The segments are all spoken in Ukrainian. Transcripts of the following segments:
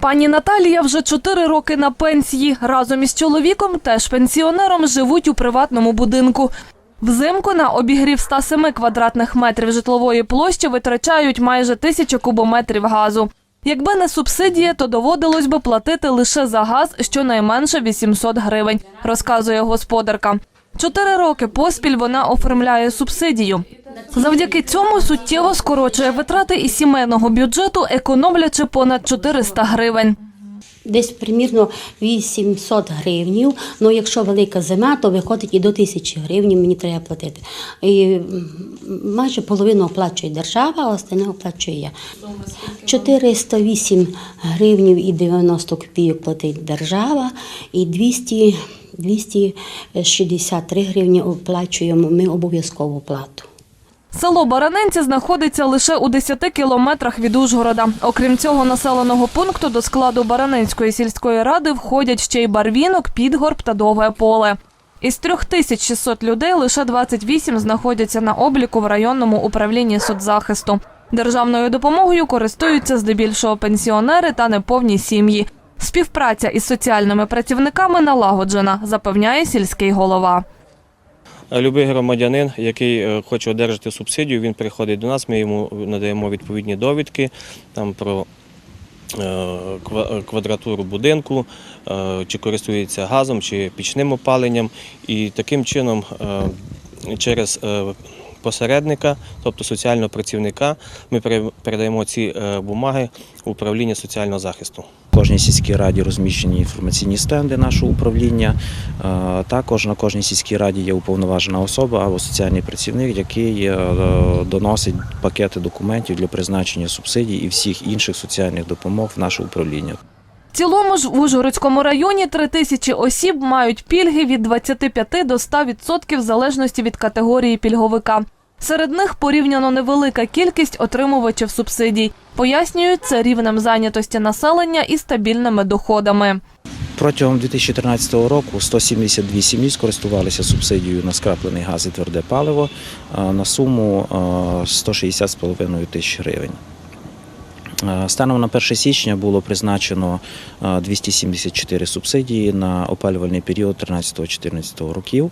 Пані Наталія вже чотири роки на пенсії. Разом із чоловіком, теж пенсіонером, живуть у приватному будинку. Взимку на обігрів 107 квадратних метрів житлової площі витрачають майже тисячу кубометрів газу. Якби не субсидія, то доводилось би платити лише за газ щонайменше 800 гривень, розказує господарка. Чотири роки поспіль вона оформляє субсидію. Завдяки цьому суттєво скорочує витрати із сімейного бюджету, економлячи понад 400 гривень. Десь примірно 800 гривнів. Ну, якщо велика зима, то виходить і до 1000 гривень мені треба платити. І майже половину оплачує держава, а остальне оплачую я. 408 гривнів і 90 копійок платить держава, і 200, 263 гривні оплачуємо ми обов'язкову плату. Село Баранинці знаходиться лише у 10 кілометрах від Ужгорода. Окрім цього населеного пункту, до складу Баранинської сільської ради входять ще й Барвінок, Підгорб та Довге поле. Із 3600 людей лише 28 знаходяться на обліку в районному управлінні соцзахисту. Державною допомогою користуються здебільшого пенсіонери та неповні сім'ї. Співпраця із соціальними працівниками налагоджена, запевняє сільський голова. Любий громадянин, який е, хоче одержати субсидію, він приходить до нас, ми йому надаємо відповідні довідки там, про е, квадратуру будинку, е, чи користується газом, чи пічним опаленням. І таким чином е, через е, посередника, тобто соціального працівника, ми передаємо ці е, бумаги в управління соціального захисту. В кожній сільській раді розміщені інформаційні стенди нашого управління. Е, Також на кожній сільській раді є уповноважена особа або соціальний працівник, який е, доносить пакети документів для призначення субсидій і всіх інших соціальних допомог в наше управління. Цілому ж в Ужгородському районі три тисячі осіб мають пільги від 25 до 100% в залежності від категорії пільговика. Серед них порівняно невелика кількість отримувачів субсидій. Пояснюють це рівнем зайнятості населення і стабільними доходами. Протягом 2013 року 172 сім'ї скористувалися субсидією на скраплений газ і тверде паливо на суму е, 160,5 тисяч гривень. Е, Станом на 1 січня було призначено е, 274 субсидії на опалювальний період 13-14 років.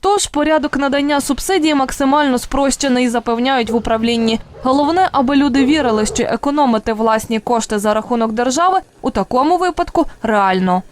Тож порядок надання субсидій максимально спрощений, запевняють в управлінні. Головне, аби люди вірили, що економити власні кошти за рахунок держави у такому випадку реально.